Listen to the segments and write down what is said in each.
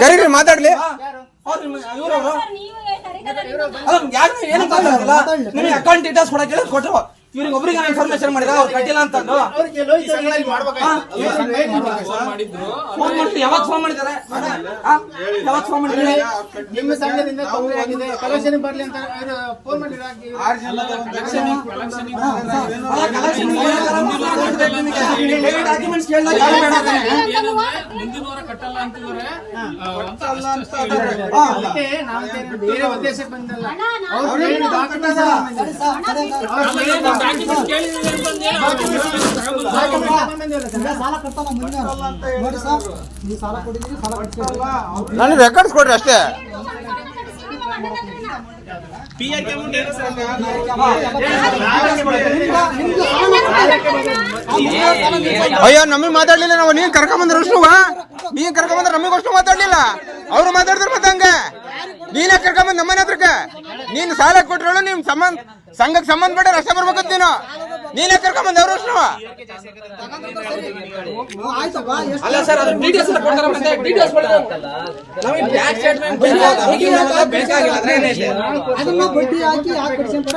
ಕರೀರಿ ಮಾತಾಡ್ಲಿ. Account details ಕೊಡಕ್ಕೆ ಕೊಟ್ಟರು ಇವ್ರಿಗೆ ಒಬ್ರಿಗೆ ಇನ್ಫಾರ್ಮೇಶನ್ ಮಾಡಿದ ಅವ್ರು ಕಟ್ಟಿಲ್ಲ ಅಂತಂದು ಫೋನ್ ಮಾಡಿದ್ರು ಯಾವಾಗ ಫೋನ್ ಮಾಡಿದ್ದಾರೆ? ಯಾವಾಗ ಫೋನ್ ಮಾಡಿದ್ರೆ ನಿಮ್ಮ ಸಂಘದಿಂದ ತೊಂದರೆ ಆಗಿದೆ ಕಲೆಕ್ಷನ್ ಬರ್ಲಿ ಅಂತ ಫೋನ್ ಮಾಡಿದ್ರೆ ಡಾಕ್ಯುಮೆಂಟ್ಸ್ ಕೇಳಿದಾಗ ಯಾರು ಬೇಡ ಅಂತಾನೆ. ಮುಂದಿನ ವಾರ ಕಟ್ಟಲ್ಲ ಅಂತಿದ್ದಾರೆ ಅದಕ್ಕೆ ನಾವು ಏನು ಬೇರೆ ಉದ್ದೇಶಕ್ಕೆ ಬಂದಲ್ಲ ಅವ್ರು ನನಗೆ ರೆಕಾರ್ಡ್ಸ್ ಕೊಡ್ರಿ ಅಷ್ಟೇ. ಅಯ್ಯೋ ನಮಗೆ ಮಾತಾಡ್ಲಿಲ್ಲ ನಾವು. ನೀನ್ ಕರ್ಕೊಂಬಂದ್ರೆ ವಿಷ್ಣುವ ನೀನ್ ಬಂದ್ರೆ ನಮಗೆ ಅಷ್ಟು ಮಾತಾಡ್ಲಿಲ್ಲ. ಅವ್ರು ಮಾತಾಡಿದ್ರೆ ಮತ್ತೆ ಹಂಗ. ನೀನೇ ಕರ್ಕೊಂಬಂದ್ ನಮ್ಮನೆ ಹತ್ರಕ್ಕೆ? ನೀನ್ ಸಾಲ ಕೊಟ್ರೋಳು ನಿಮ್ ಸಂಬಂಧ ಸಂಘಕ್ಕೆ ಸಂಬಂಧಪಟ್ಟ ರಸ್ತೆ ಬರ್ಬೇಕಂತ ನೀನು? ನೀನೇ ಕರ್ಕೊಂಬಂದ್ ಅವರು ಎಷ್ಟು ಅಲ್ಲ ಸರ್ ಅದು ಡೀಟೇಲ್ಸ್ ಎಲ್ಲ ಕೊಡ್ತಾರೆ ಮತ್ತೆ ಡೀಟೇಲ್ಸ್ ಕೊಡ್ತಾರೆ ನಮಗೆ ಬ್ಯಾಂಕ್ ಸ್ಟೇಟ್ಮೆಂಟ್ ಬೇಕಾಗಿಲ್ಲ ಅದ್ರೇನೆ ಏನೈತೆ ಅದನ್ನ ಬಡ್ಡಿ ಹಾಕಿ ಯಾಕೆ ಕಟ್ಸ್ಕೊಂತಾರ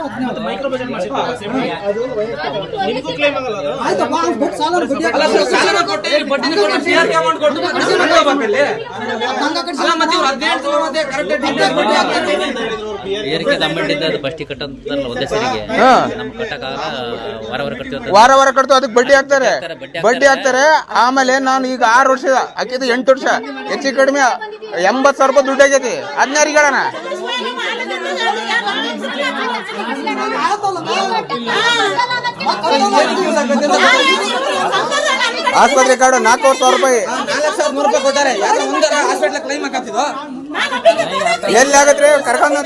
ಆಯ್ತಪ್ಪ ಅವ್ರು ಕೊಟ್ಟು ಸಾಲ ಬಡ್ಡಿ ಅಲ್ಲ ಸರ್ ಸಾಲ ಕೊಟ್ಟು ಇಲ್ಲಿ ಬಡ್ಡಿ ಕೊಟ್ಟು CRK amount ಕೊಟ್ಟು ಮತ್ತೆ ಮತ್ತೆ ಇವ್ರು ಹದಿನೆಂಟು ತಗೋ ಮತ್ತೆ ಕರೆಕ್ಟ್ ಡೀಟೇಲ್ಸ್ ಬಡ್ಡಿ ಹಾಕ್ತಾರೆ. ಏರಿಕೆ ಗಂಬಂಡಿದ್ದ ಅದು ಫಸ್ಟ್ ಕಟ್ಟಂತಾರಲ್ಲ ಒಂದೇ ಸರಿಗೆ ಹಾ. ನಮ್ ಕಟ್ಟಕ್ಕಾಗಲ್ಲ ವಾರ ವಾರ ಕಟ್ತೀವಿ ವಾರ ವಾರ ಕಟ್ತು ಅದಕ್ಕೆ ಬಡ್ಡಿ ಹಾಕ್ತಾರೆ. ಬಡ್ಡಿ ಹಾಕ್ತಾರೆ ಆಮೇಲೆ ನಾನು ಈಗ ಆರು ವರ್ಷ ಹಾಕಿದ್ದು ಎಂಟು ವರ್ಷ. ಹೆಚ್ಚು ಕಡಿಮೆ ಎಂಬತ್ತು ಸಾವಿರ ರೂಪಾಯಿ ದುಡ್ಡು ಆಗೈತಿ. ಹದಿನಾರಿಗೆ ಹೇಳೋಣ. ಆಸ್ಪತ್ರೆ ಕಾರ್ಡ್ ನಾಲ್ಕೂವರೆ ಸಾವಿರ ರೂಪಾಯಿ. ನಾಲ್ಕು ಸಾವಿರದ ನೂರು ರೂಪಾಯಿ ಕೊಟ್ಟಾರೆ. ಯಾರೋ ಒಂದರ ಹಾಸ್ಪಿಟ್ಲ್ ಕ್ಲೈಮ್ ಹಾಕತ್ತಿದ್ದು. ಎಲ್ಲಿ ಆಗತ್ರಿ ಕರ್ಕೊಂಡು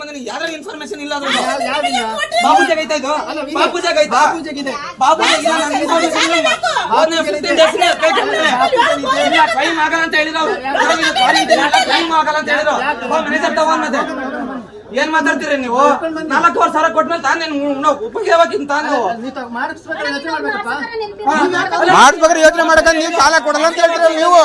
ಬಂದಿನಿ ಯಾವ್ದಾರು ಇನ್ಫಾರ್ಮೇಶನ್ ಇಲ್ಲ ಬಾಬುಜಾಗ ಐತಾ ಇದು ಬಾಬುಜಾಗ ಐತಾ ಬಾಬು ಬಾಬುಜಾಗ ನಾನು ಇನ್ಫಾರ್ಮೇಶನ್ ಇಲ್ಲ ಅದನ್ನ 15 days ನೇ ಕೇಳ್ಕೊಂಡ್ರೆ ಇಲ್ಲ ಕ್ಲೈಮ್ ಆಗಲ್ಲ ಅಂತ ಹೇಳಿದ್ರು ಕ್ಲೈಮ್ ಆಗಲ್ಲ ಅಂತ ಹೇಳಿದ್ರು ಮ್ಯಾನೇಜರ್ ತಗೊಂಡ್ ಮತ್ತೆ ಏನ್ ಮಾತಾಡ್ತೀರಿ ನೀವು ನಾಲ್ಕೂವರೆ ಸಾವಿರ ಕೊಟ್ಮೇಲೆ ತಾನೇ ನಾವು ಉಪಯೋಗಕ್ಕಿಂತ ಯೋಚನೆ ಮಾಡಕ ನೀವು ಸಾಲ ಕೊಡಲ್ಲ ಅಂತ ಹೇಳ್ತೀರ ನೀವು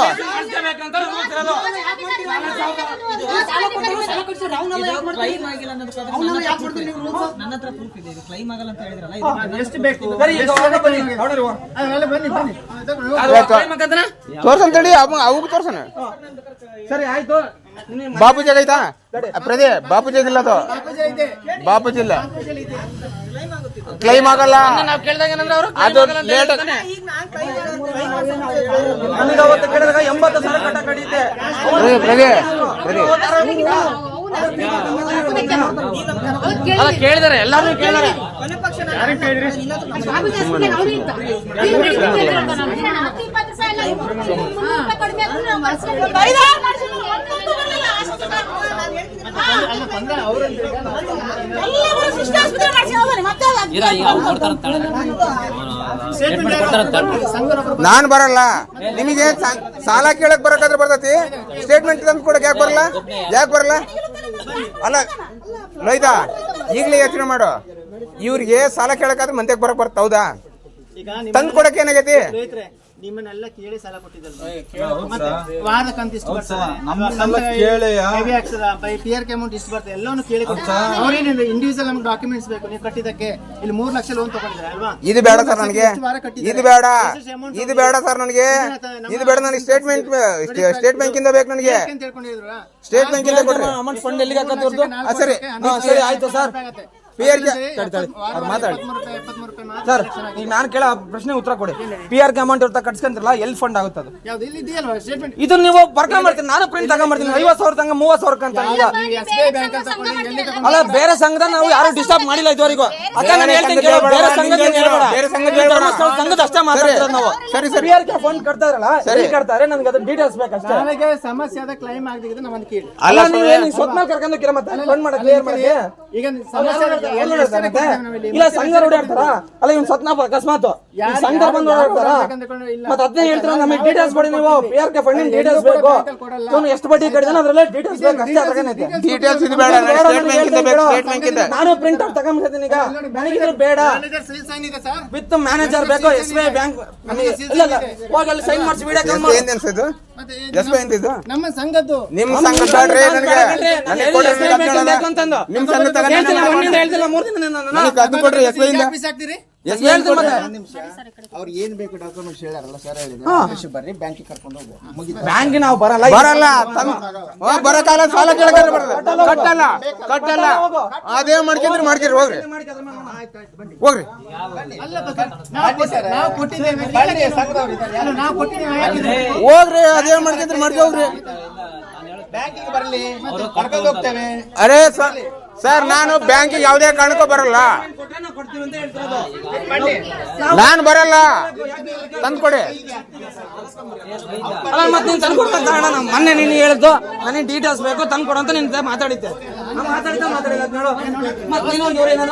ಮಾಡಿಸ್ಕೋಬೇಕಂತ rules ಇರೋದು. ಸಾಲ ಕೊಟ್ಟವ್ರು ಸಾಲ ಕಟ್ಸಿದ್ರೆ ಅವ್ನೆಲ್ಲ ಯಾಕೆ ಮಾಡ್ತೀರಿ? ಅವ್ನೆಲ್ಲ ಯಾಕೆ ಮಾಡ್ತೀರಿ ನೀವು rules? ನನ್ನ ಹತ್ರ ಪ್ರೂಫ್ ಇದೆ. ಇದು ಕ್ಲೈಮ್ ಆಗಲ್ಲ ಅಂತ ಹೇಳಿದ್ರಲ್ಲ ಇದು ಎಷ್ಟು ಬೇಕು? ಸರಿ ಈಗ ಹೊರಗೆ ಬನ್ನಿ. ನೋಡ್ರಿ ಇವ. ಬನ್ನಿ ಬನ್ನಿ. ತಗೊಳ್ಳಿ. ಅದು claim ಹಾಕಂತಾನ? ತೋರ್ಸಂತೇಳಿ ಅವ ಅವಾಗ ತೋರ್ಸನ ಸರಿ ಆಯ್ತು. ನಿನ್ನೆ ಬಾಪೂಜಾಗ ಐತಾ ಪ್ರದೇ ಬಾಪೂಜಾಗ ಇಲ್ಲ ಅದು. ಬಾಪೂಜಿ ಇಲ್ಲ. ಕ್ಲೈಮ್ ಆಗಲ್ಲ. ನಾವು ಕೇಳಿದಾಗ ಏನಂದ್ರೆ ಅವರು ಅದು ಲೇಟ್ ನನಗೆ ಅವತ್ತು ಕೇಳಿದಾಗ ಎಂಬತ್ತು ಸಾವಿರ ಕಟ್ಟ ಕಡಿಯುತ್ತೆ. ಪ್ರದೇ ಪ್ರದೇ. ಅಲ್ಲ ಕೇಳಿದಾರೆ? ಎಲ್ಲಾರು ಕೇಳಿದಾರೆ ಈಗ ಅವ್ರು ಕೊಡ್ತಾರಂತ ಸ್ಟೇಟ್ಮೆಂಟ್ ಕೊಡ್ತಾರಂತ ನಾನ್ ಬರಲ್ಲ. ನಿಮಗೆ ಸಾಲ ಕೇಳಕ್ ಬರಕಾದ್ರೆ ಬರ್ತತಿ. ಸ್ಟೇಟ್ಮೆಂಟ್ ತಂದು ಕೊಡಕ್ ಯಾಕೆ ಬರಲ್ಲ? ಯಾಕೆ ಬರಲ್ಲ? ಅಲ್ಲ ಲೈದ ಈಗಲೇ ಯೋಚನೆ ಮಾಡು. ಇವ್ರಿಗೆ ಸಾಲ ಕೇಳಕಾದ್ರೆ ಮಂತ್ಯಕ್ ಬರಕ್ ಬರ್ತ ಹೌದಾ? ತಂದು ಕೊಡಕ್ ಏನಾಗೈತಿ? ನಿಮ್ಮನ್ನೆಲ್ಲ ಕೇಳಿ ಸಾಲ ಕೊಟ್ಟಿದ್ದಲ್ಲ ಮತ್ತೆ ವಾರ ಕಂತು ಇಷ್ಟು ಬರ್ತದೆ ಪಿ ಆರ್ ಕೆ ಅಮೌಂಟ್ ಇಷ್ಟು ಬರ್ತದೆ ಎಲ್ಲವನ್ನು ಕೇಳಿ ಕೊಡ್ತಾರೆ ಅವ್ರೇನಿಲ್ಲ ಇಂಡಿವಿಜುವಲ್ ನಮ್ಗೆ ಡಾಕ್ಯುಮೆಂಟ್ಸ್ ಬೇಕು ನೀವು ಕಟ್ಟಿದ್ದಕ್ಕೆ. ಇಲ್ಲಿ ಮೂರ್ ಲಕ್ಷ ಲೋನ್ ತಗೊಂಡಿದ್ರೆ ಅಲ್ವಾ? ಇದು ಬೇಡ ಸರ್ ನನಗೆ? ಇದು ಬೇಡ. ಇದು ಬೇಡ ಸರ್ ನನಗೆ. ಇದು ಬೇಡ ನನಗೆ ಸ್ಟೇಟ್ಮೆಂಟ್ ಸ್ಟೇಟ್ ಬ್ಯಾಂಕ್ ಇಂದ ಬೇಕು ನನಗೆ. ಸ್ಟೇಟ್ ಬ್ಯಾಂಕ್ ಇಂದ ಕೊಡ್ರಿ. ಅಮೌಂಟ್ ಫಂಡ್ ಎಲ್ಲಿಗೆ ಸರಿ. ಸರಿ ಆಯ್ತು ಸರ್. ಪಿ ಆರ್ ಕೆ ಅವ್ರು ಮಾತಾಡಿ. ಎಪ್ಪತ್ಮೂರು ರೂಪಾಯಿ ಸರ್ ಈಗ ನಾನು ಕೇಳ ಪ್ರಶ್ನೆ ಉತ್ತರ ಕೊಡಿ. ಪಿ ಆರ್ ಕೆ ಅಮೌಂಟ್ ಇರ್ತಾ ಕಟ್ಸ್ಕೊಂತಿರಲ್ಲ ಎಲ್ಲಿ ಫಂಡ್ ಆಗುತ್ತೆ ಅದು? ಯಾವ್ದು ಇಲ್ಲಿ ಇದೆಯಲ್ವಾ? ಸ್ಟೇಟ್ಮೆಂಟ್ ಇದು ನೀವು ಬರ್ಕೊಂಬರ್ತೀನಿ ನಾನು ಪ್ರಿಂಟ್ ತಗೊಂಬರ್ತೀನಿ ಐವತ್ತು ಸಾವಿರ ತಂಗ ಮೂವತ್ತು ಸಾವಿರ ಅಂತ ಈಗ. ಎಸ್ ಬಿ ಐ ಬ್ಯಾಂಕ್ ಅಂತ ತಗೊಂಡು ಎಲ್ಲಿ ತಗೊಂಡು ಅಲ್ಲ ಬೇರೆ ಸಂಘದ ನಾವು ಯಾರು ಡಿಸ್ಟರ್ಬ್ ಮಾಡಿಲ್ಲ ಇದುವರೆಗೂ. ಅಕ್ಕ ನಾನು ಹೇಳ್ತೀನಿ ಕೇಳು, ಬೇರೆ ಸಂಘದ ಹೇಳ್ಬೇಡ. ಬೇರೆ ಸಂಘದ ಧರ್ಮಸ್ಥಳ ಸಂಘದ ಅಷ್ಟೇ ಮಾತಾಡ್ತಿರೋದು ನಾವು? ಸರಿ, ಸರಿ. ಪಿ ಆರ್ ಕೆ ಫಂಡ್ ಕಟ್ತಾರಲ್ಲ ಸರಿ. ಕಟ್ತಾರೆ? ನನಗೆ ಅದು ಡೀಟೇಲ್ಸ್ ಬೇಕಷ್ಟೇ. ನನಗೆ ಸಮಸ್ಯೆ ಕ್ಲೈಮ್ ಆಗದಿದ್ರೆ ನಮ್ಮ ಕೇಳಿ. ಅಲ್ಲ ನೀವು ಏನು ಸ್ವತ್ ಮೇಲೆ ಕರ್ಕೊಂಡು ಹೋಗ್ತೀರಾ ಮತ್ತೆ? ಫಂಡ್ ಮಾಡಕ್ಕೆ ಕ್ಲಿಯರ್ ಮಾಡಕ್ಕೆ? ಈಗ? ಇಲ್ಲ? ಸಂಘ ಓಡಾಡ್ತಾರ? ಅಲ್ಲ ಇವನ್ ಸತ್ನಾಪ ಅಕಸ್ಮಾತ್. ಸಂಘರ್ ಸಂಘ ಬಂದು ಓಡಾಡ್ತಾರ? ಮತ್ತೆ ಅದನ್ನೇ ಹೇಳ್ತಾರ ನಮಗೆ ಡೀಟೇಲ್ಸ್ ಕೊಡಿ ನೀವು. ಪಿ ಆರ್ ಕೆ ಫಂಡಿನ ಡೀಟೇಲ್ಸ್ ಬೇಕು. ಇವನು ಎಷ್ಟು ಬಡ್ಡಿ ಕಟ್ಟಿದಾನ ಅದ್ರಲ್ಲೇ ಡೀಟೇಲ್ಸ್ ಬೇಕು ಅಷ್ಟೇ ಅದ್ರಾಗೇನೈತೆ ಡೀಟೇಲ್ಸ್ ಇದು. ಬೇಡ ಸ್ಟೇಟ್ಮೆಂಟ್ ಬ್ಯಾಂಕ್ ನಾನು ಪ್ರಿಂಟ್ ಔಟ್ ತಗೊಂಡ್ಬಿಡ್ತೀನಿ ಈಗ. ನನಗಿದ್ರೆ ಬೇಡ. ಇದೆ ವಿತ್ ಮ್ಯಾನೇಜರ್ ಬೇಕು ಎಸ್ ಬಿ ಐ ಬ್ಯಾಂಕ್ ನಮಗೆ ಇಲ್ಲ ಇಲ್ಲ. ಹೋಗಿ ಅಲ್ಲಿ ಸೈನ್ ಮಾಡಿಸಿ ವಿಡಿಯೋ ಕಾಲ್ ಮಾಡಿ ಏನ್ ಅನ್ಸಿದ್ದು ಎಸ್ ಇದು ನಮ್ಮ ಸಂಘದ್ದು ನಿಮ್ ಸಂಘ ನನಗೆ? ನನಗೆ ಕೊಡ್ರಿ. ನಿಮ್ ಸಂಘ ತಗೊಂಡು ಎಸ್ ಅವ್ರು ಏನ್ ಬೇಕು ಡಾಕ್ಯುಮೆಂಟ್ಸ್ ಹೇಳಾರಲ್ಲ ಸರ್ ಹೇಳಿದ್ರು. ಬರ್ರಿ ಬ್ಯಾಂಕಿಗೆ ಕರ್ಕೊಂಡು ಹೋಗು ಮುಗಿದ ಬ್ಯಾಂಕ್ ನಾವು ಬರಲ್ಲ. ಬರಲ್ಲ ಹಾ, ಸಾಲ ಬರಲ್ಲ ಕಟ್ಟಲ್ಲ ಕಟ್ಟಲ್ಲ ಅದೇ ಮಾಡ್ಕೊಂಡ್ರೆ ಮಾಡ್ತೀರಿ ಹೋಗ್ರಿ. ಹೋಗ್ರಿ. ಹೋಗ್ರಿ ಅದೇ ಮಾಡ್ಕೊಂಡ್ರೆ ಮಾಡ್ಕೊ ಹೋಗ್ರಿ. ಬ್ಯಾಂಕಿಗೆ ಬರಲಿ ಕರ್ಕೊಂಡು ಹೋಗ್ತೇವೆ. ಅರೇ ಸರ್ ಸರ್ ನಾನು ಬ್ಯಾಂಕಿಗೆ ಯಾವುದೇ ಕಾರಣಕ್ಕೂ ಬರಲ್ಲ. ನಾನು ಬರಲ್ಲ. ತಂದ್ಕೊಡಿ. ಅಲ್ಲ, ಮತ್ತೆ ನೀನ್ ತಂದ್ಕೊಡ್ತಾ ಕಾರಣ ನಾನು ಮೊನ್ನೆ ನೀನು ಹೇಳಿದ್ದು. ನನಗೆ ಡೀಟೇಲ್ಸ್ ಬೇಕು, ತಂದ್ಕೊಡು ಅಂತ ನಿನ್ ಮಾತಾಡಿದ್ದೆ. ಮಾತಾಡಿದ್ದೆ ಮಾತಾಡಿಲ್ಲ ಮತ್ತೆ ನೀನು ಇವ್ರು ಏನಾರ